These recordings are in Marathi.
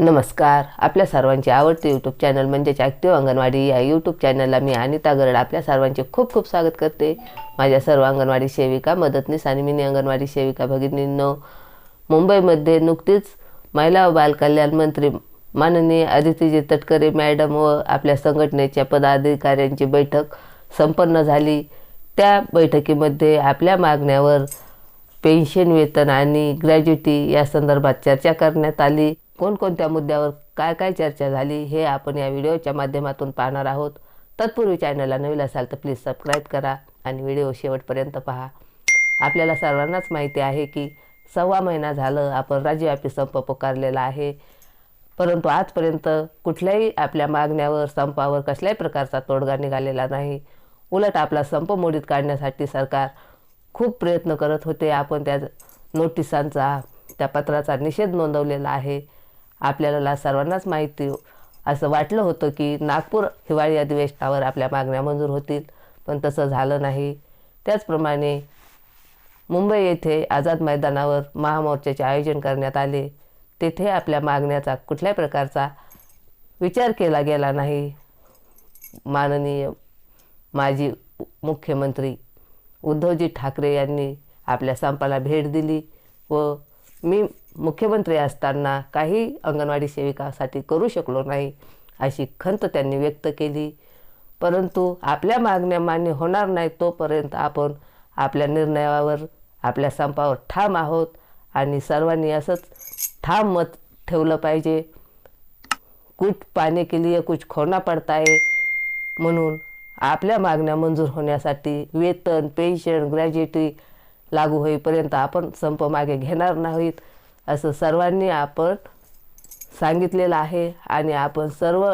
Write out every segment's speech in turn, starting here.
नमस्कार. आपल्या सर्वांचे आवडते यूट्यूब चॅनल म्हणजेच ॲक्टिव्ह अंगणवाडी या यूट्यूब चॅनलला मी अनिता गरड आपल्या सर्वांचे खूप खूप स्वागत करते. माझ्या सर्व अंगणवाडी सेविका मदतनीस आणि मिनी अंगणवाडी सेविका भगिनींनो. मुंबईमध्ये नुकतीच महिला व बालकल्याण मंत्री माननीय अदितीजी तटकरे मॅडम व आपल्या संघटनेच्या पदाधिकाऱ्यांची बैठक संपन्न झाली. त्या बैठकीमध्ये आपल्या मागण्यावर पेन्शन वेतन आणि ग्रॅज्युटी या संदर्भात चर्चा करण्यात आली. कोणकोणत्या मुद्द्यावर काय काय चर्चा झाली हे आपण या व्हिडिओच्या माध्यमातून पाहणार आहोत. तत्पूर्वी चॅनलला नवीन असाल तर प्लीज सबस्क्राईब करा आणि व्हिडिओ शेवटपर्यंत पहा. आपल्याला सर्वांनाच माहिती आहे की सव्वा महिना झालं आपण राज्यव्यापी संप पुकारलेला आहे. परंतु आजपर्यंत कुठल्याही आपल्या मागण्यावर संपावर कसल्याही प्रकारचा तोडगा निघालेला नाही. उलट आपला संप मोडीत काढण्यासाठी सरकार खूप प्रयत्न करत होते. आपण त्या नोटिसांचा त्या पत्राचा निषेध नोंदवलेला आहे. आपल्याला सर्वांनाच माहिती असं वाटलं होतं की नागपूर हिवाळी अधिवेशनावर आपल्या मागण्या मंजूर होतील पण तसं झालं नाही. त्याचप्रमाणे मुंबई येथे आझाद मैदानावर महामोर्चाचे आयोजन करण्यात आले. तेथे आपल्या मागण्याचा कुठल्याही प्रकारचा विचार केला गेला नाही. माननीय माजी मुख्यमंत्री उद्धवजी ठाकरे यांनी आपल्या संपाला भेट दिली व मी मुख्यमंत्री असताना काही अंगणवाडी सेविकासाठी करू शकलो नाही अशी खंत त्यांनी व्यक्त केली. परंतु आपल्या मागण्या मान्य होणार नाही तोपर्यंत आपण आपल्या निर्णयावर आपल्या संपावर ठाम आहोत आणि सर्वांनी असंच ठाम मत ठेवलं पाहिजे. कुछ पाने के लिए कुछ खोना पडता आहे म्हणून आपल्या मागण्या मंजूर होण्यासाठी वेतन पेन्शन ग्रॅज्युटी लागू होईपर्यंत आपण संप मागे घेणार नाहीत असं सर्वांनी आपण सांगितलेलं आहे. आणि आपण सर्व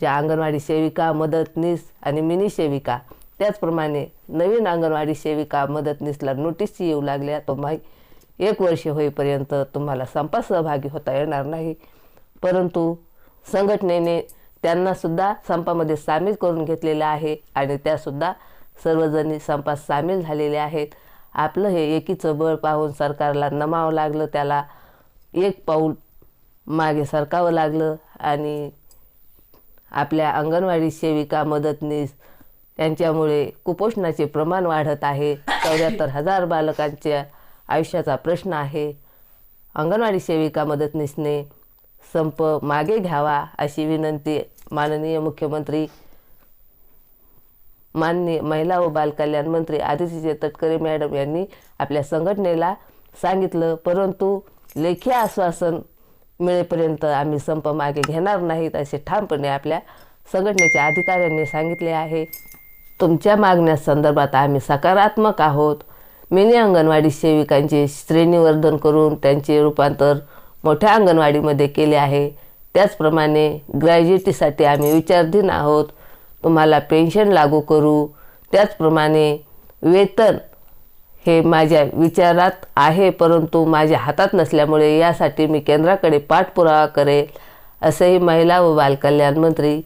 ज्या अंगणवाडी सेविका मदतनीस आणि मिनी सेविका त्याचप्रमाणे नवीन अंगणवाडी सेविका मदतनीसला नोटीस येऊ लागल्या तो माही एक वर्ष होईपर्यंत तुम्हाला संपात सहभागी होता येणार नाही. परंतु संघटनेने त्यांनासुद्धा संपामध्ये सामील करून घेतलेलं आहे आणि त्यासुद्धा सर्वजणी संपात सामील झालेले आहेत. आपलं हे एकीचं बळ पाहून सरकारला नमावं लागलं त्याला एक पाऊल मागे सरकावं लागलं आणि आपल्या अंगणवाडी सेविका मदतनीस त्यांच्यामुळे कुपोषणाचे प्रमाण वाढत आहे. चौऱ्याहत्तर हजार बालकांच्या आयुष्याचा प्रश्न आहे. अंगणवाडी सेविका मदतनीसने संप मागे घ्यावा अशी विनंती माननीय मुख्यमंत्री माननीय महिला व बालकल्याण मंत्री आदितीचे तटकरे मॅडम यांनी आपल्या संघटनेला सांगितलं परंतु लेखी आश्वासन मिळेपर्यंत आम्ही संप मागे घेणार नाहीत असे ठामपणे आपल्या संघटनेच्या अधिकाऱ्यांनी सांगितले आहे. तुमच्या मागण्या संदर्भात आम्ही सकारात्मक आहोत. मिनी अंगणवाडी सेविकांचे श्रेणीवर्धन करून त्यांचे रूपांतर मोठ्या अंगणवाडीमध्ये केले आहे. त्याचप्रमाणे ग्रॅज्युटीसाठी आम्ही विचारधीन आहोत. तुम्हाला पेन्शन लागू करू. त्याचप्रमाणे वेतन हे माझ्या विचारात आहे परंतु माझ्या हातात नसल्यामुळे यासाठी मी केंद्राकडे पाठपुरावा करेल असंही महिला व बालकल्याण मंत्री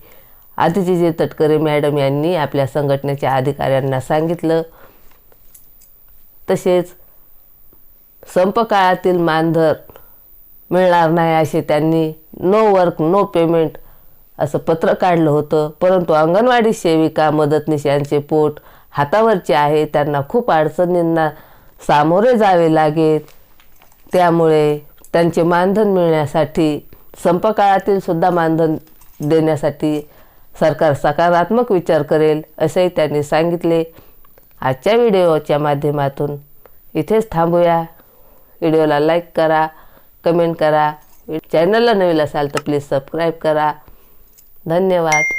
आदितीजी तटकरे मॅडम यांनी आपल्या संघटनेच्या अधिकाऱ्यांना सांगितलं. तसेच संप काळातील मानधन मिळणार नाही असे त्यांनी नो वर्क नो पेमेंट असं पत्र काढलं होतं. परंतु अंगणवाडी सेविका मदतनीस यांचे पोट हातावरचे आहे. त्यांना खूप अडचणींना सामोरे जावे लागेल. त्यामुळे त्यांचे मानधन मिळण्यासाठी संपकाळातील सुद्धा मानधन देण्यासाठी सरकार सकारात्मक विचार करेल असेही त्यांनी सांगितले. आजच्या व्हिडिओच्या माध्यमातून इथेच थांबूया. व्हिडिओला लाईक करा कमेंट करा. चॅनलला नवीन असाल तर प्लीज सबस्क्राईब करा. धन्यवाद.